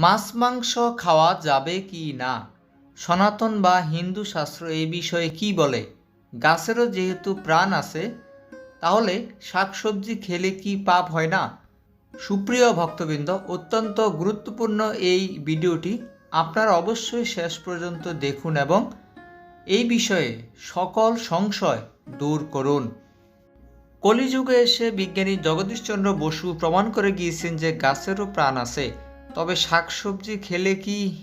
মাছ মাংস খাওয়া যাবে কি না? সনাতন বা হিন্দু শাস্ত্র এই বিষয়ে কি বলে? গাছেরও যেহেতু প্রাণ আছে, তাহলে শাকসবজি খেলে কি পাপ হয় না? সুপ্রিয় ভক্তবৃন্দ, অত্যন্ত গুরুত্বপূর্ণ এই ভিডিওটি আপনারা অবশ্যই শেষ পর্যন্ত দেখুন এবং এই বিষয়ে সকল সংশয় দূর করুন। কলিযুগে এসে বিজ্ঞানী জগদীশচন্দ্র বসু প্রমাণ করে গিয়েছেন যে গাছেরও প্রাণ আছে। তবে শাকসবজি খেলে কি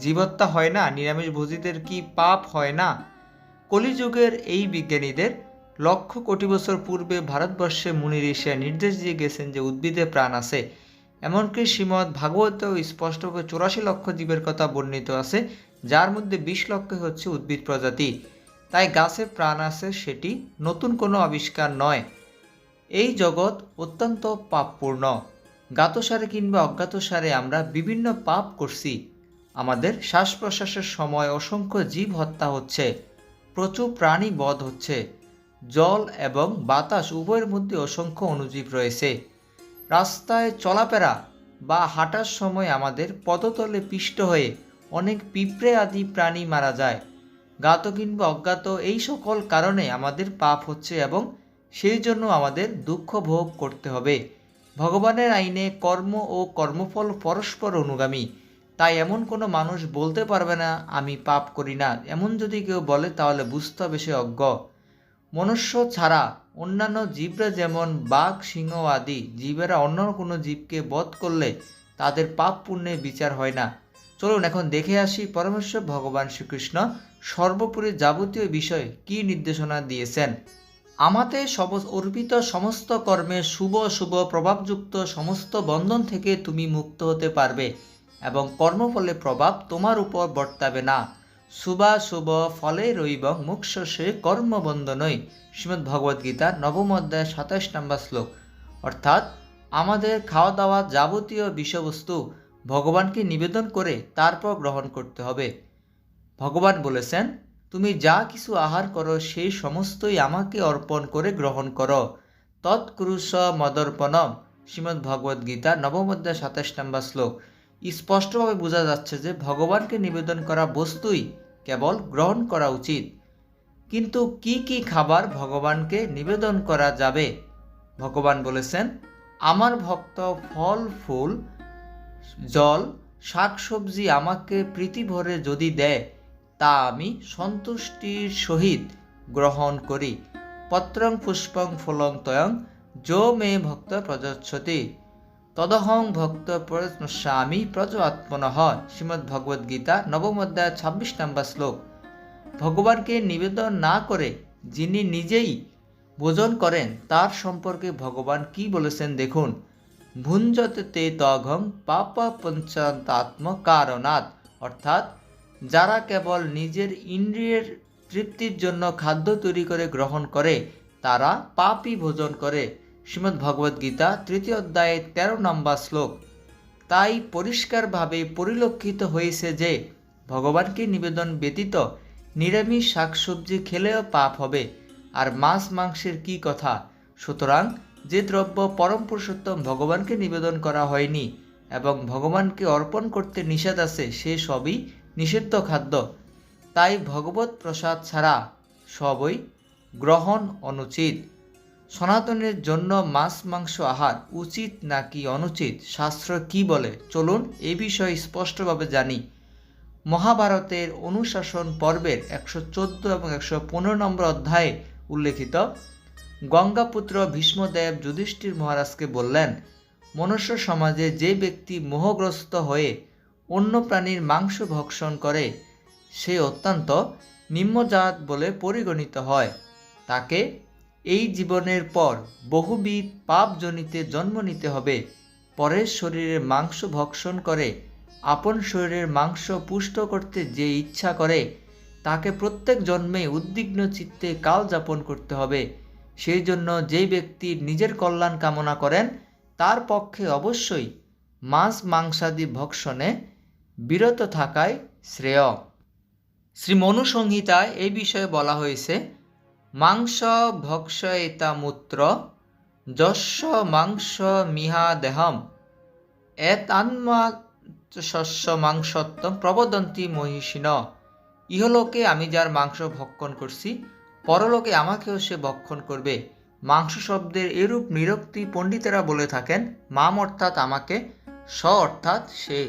জীবত্তা হয় না? নিরামিষ ভোজীদের কি পাপ হয় না? কলিযুগের এই বিজ্ঞানীদের লক্ষ কোটি বছর পূর্বে ভারতবর্ষে মুনি ঋষিরা নির্দেশ দিয়ে গেছেন যে উদ্ভিদে প্রাণ আছে। এমনকি শ্রীমৎ ভাগবতেও স্পষ্টভাবে চৌরাশি লক্ষ জীবের কথা বর্ণিত আছে, যার মধ্যে বিশ লক্ষ হচ্ছে উদ্ভিদ প্রজাতি। তাই গাছে প্রাণ আছে সেটি নতুন কোনো আবিষ্কার নয়। এই জগৎ অত্যন্ত পাপপূর্ণ। জ্ঞাতসারে কিংবা অজ্ঞাতসারে আমরা বিভিন্ন পাপ করছি। আমাদের শ্বাস প্রশ্বাসের সময় অসংখ্য জীব হত্যা হচ্ছে, প্রচুর প্রাণী বধ হচ্ছে, জল এবং বাতাস উভয়ের মধ্যে অসংখ্য অণুজীব রয়েছে। রাস্তায় চলাফেরা বা হাঁটার সময় আমাদের পদতলে পিষ্ট হয়ে অনেক পিঁপড়ে আদি প্রাণী মারা যায়। জ্ঞাত কিংবা অজ্ঞাত এই সকল কারণে আমাদের পাপ হচ্ছে এবং সেই জন্য আমাদের দুঃখ ভোগ করতে হবে। ভগবানের আইনে কর্ম ও কর্মফল পরস্পর অনুগামী। তাই এমন কোনো মানুষ বলতে পারবে না, আমি পাপ করি না। এমন যদি কেউ বলে, তাহলে বুঝতে হবে সে অজ্ঞ। মনুষ্য ছাড়া অন্যান্য জীবরা যেমন বাঘ, সিংহ আদি, জীবেরা অন্য কোনো জীবকে বধ করলে তাদের পাপ পুণ্যের বিচার হয় না। চলুন এখন দেখে আসি পরমেশ্বর ভগবান শ্রীকৃষ্ণ সর্বোপরি যাবতীয় বিষয়ে কী নির্দেশনা দিয়েছেন। আমাতে অর্পিত সমস্ত কর্মে শুভ শুভ, প্রভাবযুক্ত সমস্ত বন্ধন থেকে তুমি মুক্ত হতে পারবে এবং কর্মফলে প্রভাব তোমার উপর বর্তাবে না। শুভা, শুভ ফলে রইব মুখ্যসে কর্মবন্ধনই শ্রীমদ্ ভগবদ্গীতা নবম অধ্যায় সাতাশ নম্বর শ্লোক। অর্থাৎ আমাদের খাওয়া দাওয়া যাবতীয় বিষয়বস্তু ভগবানকে নিবেদন করে তারপর গ্রহণ করতে হবে। ভগবান বলেছেন তুমি যা কিছু আহার করো, সেই সমস্তই আমাকে অর্পণ করে গ্রহণ করো। তৎকুরুষ মদর্পণম। শ্রীমদ্ ভগবদ্গীতা নবম অধ্যায়, সাতাশ নম্বর শ্লোক। স্পষ্টভাবে বোঝা যাচ্ছে যে, ভগবানকে নিবেদন করা বস্তুই কেবল গ্রহণ করা উচিত। কিন্তু কি কি খাবার ভগবানকে নিবেদন করা যাবে? ভগবান বলেছেন, আমার ভক্ত ফল, ফুল, জল, শাকসবজি আমাকে প্রীতি ভরে যদি দেয় তা আমি সন্তুষ্টির সহিত গ্রহণ করি। পত্রং পুষ্পং ফলং তয়ং, যো মে ভক্ত প্রযচ্ছতি। তদহং ভক্ত প্রস্বামী প্রজ আত্মনঃ শ্রীমদ্ ভগবদ্গীতা নবম অধ্যায়, ছাব্বিশ নম্বর শ্লোক। ভগবানকে নিবেদন না করে যিনি নিজেই ভোজন করেন, তার সম্পর্কে ভগবান কি বলেছেন দেখুন। ভুঞ্জতে তে তঘং পাপ পঞ্চান্তাত্ম কারণাৎ অর্থাৎ যারা কেবল নিজের ইন্দ্রিয়ের তৃপ্তির জন্য খাদ্য তৈরি করে গ্রহণ করে, তারা পাপই ভোজন করে। শ্রীমদ্ ভগবদ্গীতা তৃতীয় অধ্যায়ে তেরো নম্বর শ্লোক। তাই পরিষ্কারভাবে পরিলক্ষিত হয়েছে যে, ভগবানকে নিবেদন ব্যতীত নিরামিষ শাকসবজি খেলেও পাপ হবে। আর মাছ মাংসের কি কথা? সুতরাং যে দ্রব্য পরম পুরুষোত্তম ভগবানকে নিবেদন করা হয়নি এবং ভগবানকে অর্পণ করতে নিষেধ আছে, সে সবই নিষিদ্ধ খাদ্য। তাই ভগবত প্রসাদ ছাড়া সবই গ্রহণ অনুচিত। সনাতনের জন্য মাছ, মাংস আহার উচিত নাকি অনুচিত? শাস্ত্র কি বলে? চলুন এ বিষয়ে স্পষ্টভাবে জানি। মহাভারতের অনুশাসন পর্বের একশো চোদ্দ এবং একশো পনেরো নম্বর অধ্যায়ে উল্লেখিত গঙ্গাপুত্র ভীষ্মদেব যুধিষ্ঠির মহারাজকে বললেন, মনুষ্য সমাজে যে ব্যক্তি মোহগ্রস্ত হয়ে অন্য প্রাণীর মাংস ভক্ষণ করে। সে অত্যন্ত নিম্নজাত বলে পরিগণিত হয়। তাকে এই জীবনের পর বহুবিধ পাপজনিতে জন্ম নিতে হবে। পরের শরীরের মাংস ভক্ষণ করে, আপন শরীরের মাংস পুষ্ট করতে যে ইচ্ছা করে, তাকে প্রত্যেক জন্মে উদ্বিগ্ন চিত্তে কাল যাপন করতে হবে। সেই জন্য যেই ব্যক্তি নিজের কল্যাণ কামনা করেন, তার পক্ষে অবশ্যই মাছ মাংসাদি ভক্ষণে বিরত থাকাই শ্রেয়। শ্রী মনু সংহিতায় এই বিষয়ে বলা হয়েছে, মাংস ভক্ষয়িতা মূত্র যস্য মাংস মিহা দেহম এতান্মা শস্য মাংসত্বম প্রবদন্তি মহিষিন ইহলোকে আমি যার মাংস ভক্ষণ করছি, পরলোকে আমাকেও সে ভক্ষণ করবে। মাংস শব্দের এরূপ নিরক্তি পণ্ডিতেরা বলে থাকেন, মাম অর্থাৎ আমাকে স অর্থাৎ সে।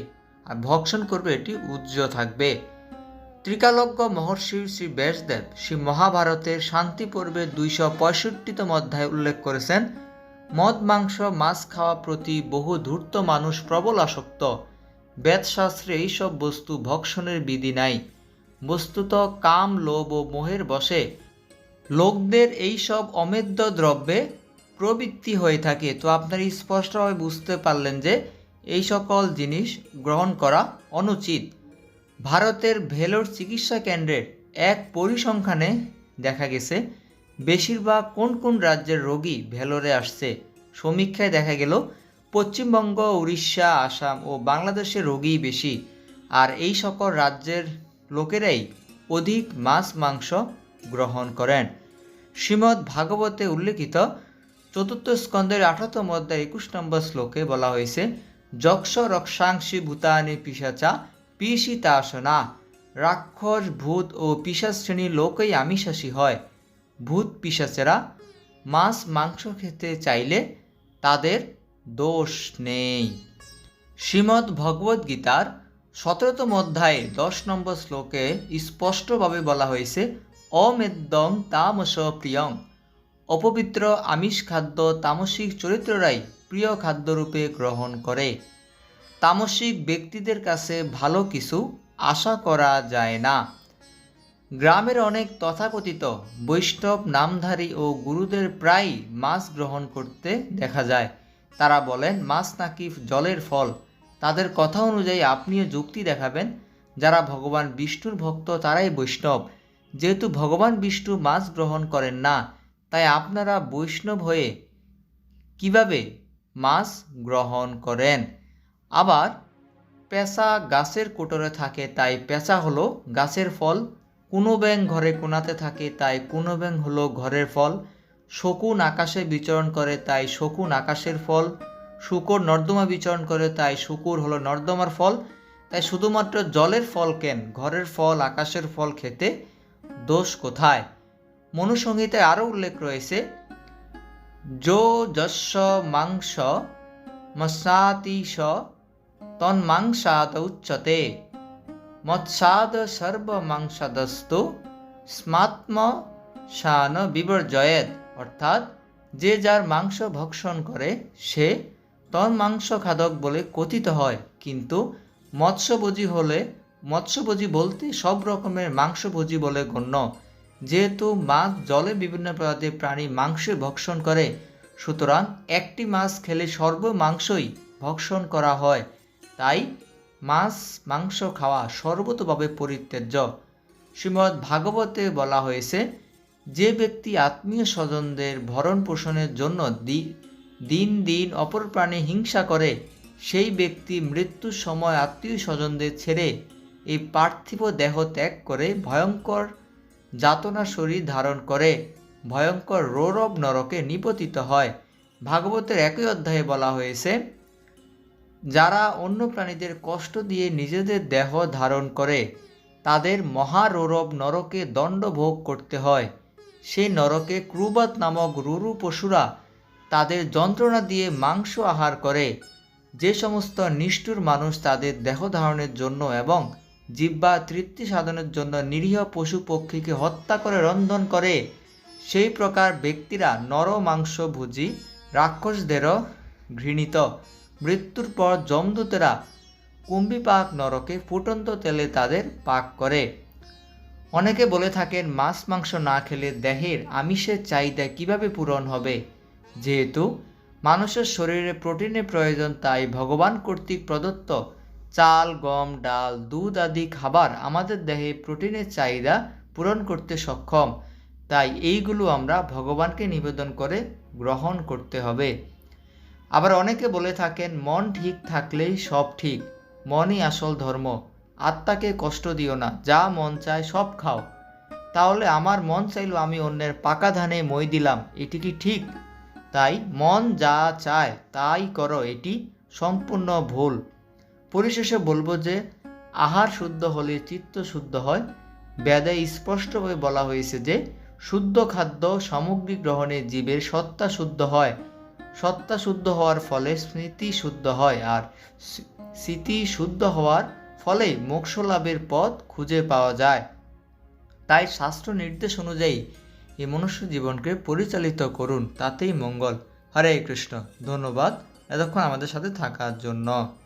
আর ভক্ষণ করবে এটি উজ্জ্ব থাকবে। ত্রিকালজ্ঞ মহর্ষি শ্রী ব্যাসদেব শ্রী মহাভারতের শান্তি পর্বে দুইশো পঁয়ষট্টিতম অধ্যায় উল্লেখ করেছেন, মদ, মাংস, মাছ খাওয়া প্রতি বহু ধূর্ত মানুষ প্রবল আসক্ত। বেদশাস্ত্রে এইসব বস্তু ভক্ষণের বিধি নাই। বস্তুত কাম, লোভ ও মোহের বশে লোকদের এইসব অমেদ্য দ্রব্যে প্রবৃত্তি হয়ে থাকে। তো আপনারা স্পষ্টভাবে বুঝতে পারলেন যে এই সকল জিনিস গ্রহণ করা অনুচিত। ভারতের ভেলোর চিকিৎসা কেন্দ্রের এক পরিসংখ্যানে দেখা গেছে, বেশিরভাগ কোন কোন রাজ্যের রোগী ভেলোরে আসছে। সমীক্ষায় দেখা গেল, পশ্চিমবঙ্গ, উড়িষ্যা, আসাম ও বাংলাদেশের রোগীই বেশি। আর এই সকল রাজ্যের লোকেরাই অধিক মাছ, মাংস গ্রহণ করেন। শ্রীমদ্ ভাগবতে উল্লেখিত চতুর্থ স্কন্ধের আঠারোতম অধ্যায় একুশ নম্বর শ্লোকে বলা হয়েছে যক্ষ রক্ষাংশী ভূতানি পিসাচা পিসিতাসনা রাক্ষস, ভূত ও পিসাচ শ্রেণির লোকই আমিষাসী হয়। ভূত পিসাচেরা মাছ, মাংস খেতে চাইলে তাদের দোষ নেই। শ্রীমদ্ ভগবদ্ গীতার সতেরোতম অধ্যায়ে দশ নম্বর শ্লোকে স্পষ্টভাবে বলা হয়েছে, অমেদ্যং তামস প্রিয়ং। অপবিত্র আমিষ খাদ্য তামসিক চরিত্ররাই প্রিয় খাদ্যরূপে গ্রহণ করে। তামসিক ব্যক্তিদের কাছে ভালো কিছু আশা করা যায় না। গ্রামের অনেক তথাকথিত বৈষ্ণব নামধারী ও গুরুদের প্রায় মাছ গ্রহণ করতে দেখা যায়। তারা বলেন, মাছ নাকি জলের ফল। তাদের কথা অনুযায়ী আপনিও যুক্তি দেখাবেন। যারা ভগবান বিষ্ণুর ভক্ত, তারাই বৈষ্ণব। যেহেতু ভগবান বিষ্ণু মাছ গ্রহণ করেন না, তাই আপনারা বৈষ্ণব হয়ে কীভাবে মাছ গ্রহণ করেন। আবার পেঁচা গাছের কোটরে থাকে, তাই পেঁচা হলো গাছের ফল। কোনো ব্যাং ঘরে কোনাতে থাকে, তাই কোনো ব্যাং হলো ঘরের ফল। শকুন আকাশে বিচরণ করে, তাই শকুন আকাশের ফল। শুকর নর্দমা বিচরণ করে, তাই শুকুর হলো নর্দমার ফল। তাই শুধুমাত্র জলের ফল কেন? ঘরের ফল, আকাশের ফল খেতে দোষ কোথায়? মনুসংহিতায় আরও উল্লেখ রয়েছে যো যস্য মাংস মৎসাতিশ তন্মাংসাদ উচ্চতে মৎসাদ সর্বমাংসাদস্তু স্মাত্ম শান বিবর্জয়েত অর্থাৎ যে যার মাংস ভক্ষণ করে, সে তন্মাংস খাদক বলে কথিত হয়। কিন্তু মৎস্যভোজী হলে, মৎস্যভোজী বলতে সব রকমের মাংসভোজী বলে গণ্য। যেহেতু মাছ জলে বিভিন্ন প্রজাতির প্রাণী মাংস ভক্ষণ করে, সুতরাং একটি মাছ খেলে সর্ব মাংসই ভক্ষণ করা হয়। তাই মাছ মাংস খাওয়া সর্বতভাবে পরিত্যাজ্য। শ্রীমদ্ ভাগবতে বলা হয়েছে, যে ব্যক্তি আত্মীয় স্বজনদের ভরণ পোষণের জন্য দিন দিন অপর প্রাণী হিংসা করে, সেই ব্যক্তি মৃত্যুর সময় আত্মীয় স্বজনদের ছেড়ে এই পার্থিব দেহ ত্যাগ করে ভয়ঙ্কর যাতনা শরীর ধারণ করে। ভয়ঙ্কর রৌরব নরকে নিপতিত হয়। ভাগবতের একই অধ্যায়ে বলা হয়েছে, যারা অন্য প্রাণীদের কষ্ট দিয়ে নিজেদের দেহ ধারণ করে, তাদের মহারৌরব নরকে দণ্ড ভোগ করতে হয়। সেই নরকে ক্রুবাত নামক রুরু পশুরা তাদের যন্ত্রণা দিয়ে মাংস আহার করে। যে সমস্ত নিষ্ঠুর মানুষ তাদের দেহ ধারণের জন্য এবং জিব্বা তৃপ্তি সাধনের জন্য নিরীহ পশু পক্ষীকে হত্যা করে রন্ধন করে, সেই প্রকার ব্যক্তিরা নর মাংস মাংসভোজী রাক্ষসদেরও ঘৃণিত। মৃত্যুর পর যমদূতেরা কুম্ভিপাক নরকে ফুটন্ত তেলে তাদের পাক করে। অনেকে বলে থাকেন, মাছ মাংস না খেলে দেহের আমিষের চাহিদা কীভাবে পূরণ হবে? যেহেতু মানুষের শরীরে প্রোটিনের প্রয়োজন, তাই ভগবান কর্তৃক প্রদত্ত চাল, গম, ডাল, দুধ আদি খাবার আমাদের দেহে প্রোটিনের চাহিদা পূরণ করতে সক্ষম। তাই এইগুলো আমরা ভগবানকে নিবেদন করে গ্রহণ করতে হবে। আবার অনেকে বলে থাকেন, মন ঠিক থাকলেই সব ঠিক। মনই আসল ধর্ম। আত্মাকে কষ্ট দিও না, যা মন চায় সব খাও। তাহলে আমার মন চাইলো আমি অন্যের পাকা ধানে মই দিলাম, এটি কি ঠিক? তাই মন যা চায় তাই করো, এটি সম্পূর্ণ ভুল। পরিশেষে বলব যে, আহার শুদ্ধ হলে চিত্ত শুদ্ধ হয়। বেদে স্পষ্টভাবে বলা হয়েছে যে, শুদ্ধ খাদ্য সামগ্রী গ্রহণে জীবের সত্তা শুদ্ধ হয়। সত্তা শুদ্ধ হওয়ার ফলে স্মৃতি শুদ্ধ হয় আর স্মৃতি শুদ্ধ হওয়ার ফলে মোক্ষ লাভের পথ খুঁজে পাওয়া যায়। তাই শাস্ত্র নির্দেশ অনুযায়ী এই মনুষ্য জীবনকে পরিচালিত করুন, তাতেই মঙ্গল। হরে কৃষ্ণ। ধন্যবাদ। এতক্ষণ আমাদের সাথে থাকার জন্য।